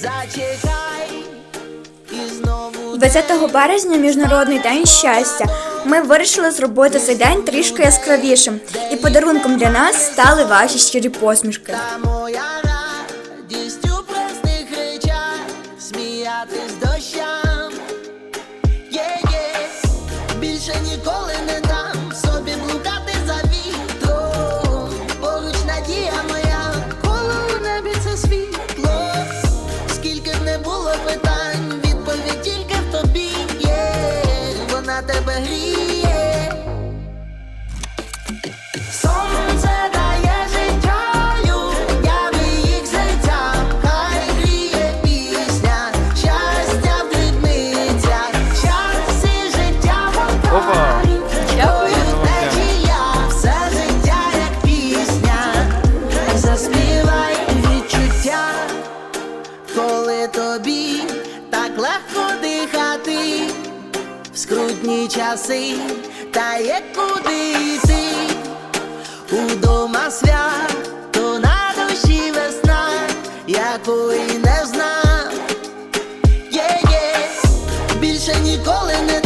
Зачекай і знову 20 березня Міжнародний день щастя. Ми вирішили зробити цей день трішки яскравішим, і подарунком для нас стали ваші щирі посмішки. сміятись дощам. Більше ніколи не te ves в скрутні часи, та є куди йти. Удома свят, то на душі весна, якої не знав. Є-є, більше ніколи не